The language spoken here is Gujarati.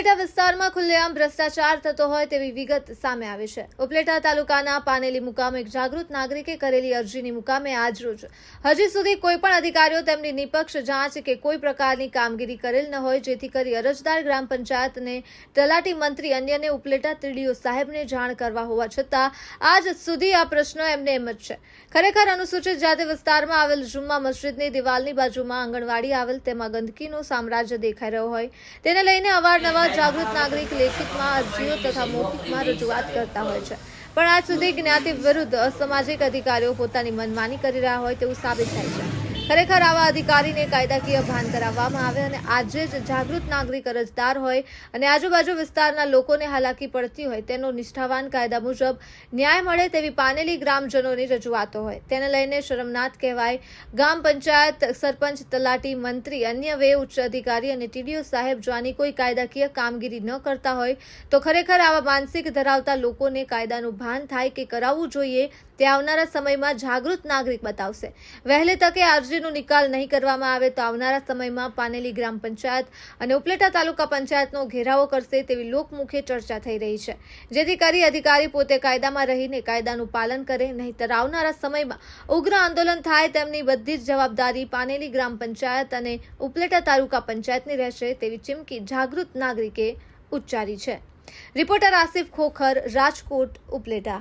ઉપલેટા વિસ્તારમાં ખુલ્લેઆમ ભ્રષ્ટાચાર થતો હોય તેવી વિગત સામે આવી છે. ઉપલેટા તાલુકાના પાનેલી મુકામે એક જાગૃત નાગરિકે કરેલી અરજીની મુકામે આજરોજ હજી સુધી કોઈ અધિકારીઓ તેમની નિપક્ષ જાંચ કે કોઈ પ્રકારની કામગીરી કરેલ ન હોય, જેથી કરી અરજદાર ગ્રામ પંચાયતને તલાટી મંત્રી અન્યને ઉપલેટા ત્રીડીઓ સાહેબને જાણ કરવા હોવા છતાં આજ સુધી આ પ્રશ્ન એમને એમ જ છે. ખરેખર અનુસૂચિત જાતિ વિસ્તારમાં આવેલ જુમ્મા મસ્જિદની દિવાલની બાજુમાં આંગણવાડી આવેલ, તેમાં ગંદકીનું સામ્રાજ્ય દેખાઈ રહ્યો હોય, તેને લઈને અવારનવાર જાગૃત નાગરિક લેખિતમાં, અરજીઓ તથા મૌખિકમાં રજૂઆત કરતા હોય છે. પણ આજ સુધી જ્ઞાતિ વિરુદ્ધ અસામાજિક અધિકારીઓ પોતાની મનમાની કરી રહ્યા હોય તેવું સાબિત થાય છે. ખરેખર આવા અધિકારીને કાયદાકીય ભાન કરાવવામાં આવે અને આજે જ જાગૃત નાગરિક અરજદાર હોય અને આજુબાજુ વિસ્તારના લોકોને હાલાકી પડતી હોય તેનો નિષ્ઠાવાન કાયદા મુજબ ન્યાય મળે તેવી પાનેલી ગ્રામજનોની રજૂઆતો હોય. તેને લઈને શરમનાથ કહેવાય, ગામ પંચાયત સરપંચ, તલાટી મંત્રી, અન્ય વે ઉચ્ચ અધિકારી અને ટીડીઓ સાહેબ જો આની કોઈ કાયદાકીય કામગીરી ન કરતા હોય તો ખરેખર આવા માનસિક ધરાવતા લોકોને કાયદાનું ભાન થાય કે કરાવવું જોઈએ તે આવનારા સમયમાં જાગૃત નાગરિક બતાવશે. વહેલી તકે અરજીનો નિકાલ નહીં કરવામાં આવે તો આવનારા સમયમાં પાનેલી ગ્રામ પંચાયત અને ઉપલેટા તાલુકા પંચાયતનો ઘેરાવો કરશે તેવી લોકમુખે ચર્ચા થઈ રહી છે. જેથી કરી અધિકારી પોતે કાયદામાં રહીને કાયદાનું પાલન કરે, નહીંતર આવનારા સમયમાં ઉગ્ર આંદોલન થાય તેમની બધી જ જવાબદારી પાનેલી ગ્રામ પંચાયત અને ઉપલેટા તાલુકા પંચાયતની રહેશે તેવી ચીમકી જાગૃત નાગરિકે ઉચ્ચારી છે. રિપોર્ટર આસિફ ખોખર, રાજકોટ, ઉપલેટા.